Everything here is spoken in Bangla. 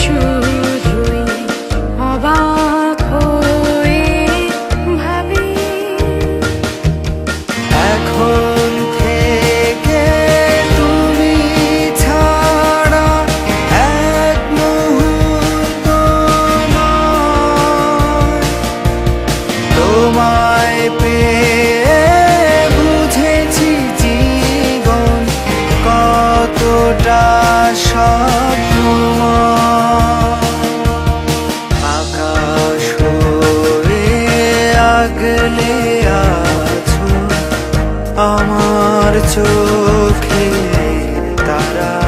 শুধুই অবাক হয়ে ভাবে এখন থেকে তুমি ছাড়া এক মুহূর্ত তোমায় পেয়ে বুঝেছি জীবন কতটা স্বপ্নময়। আমার চোখে তারা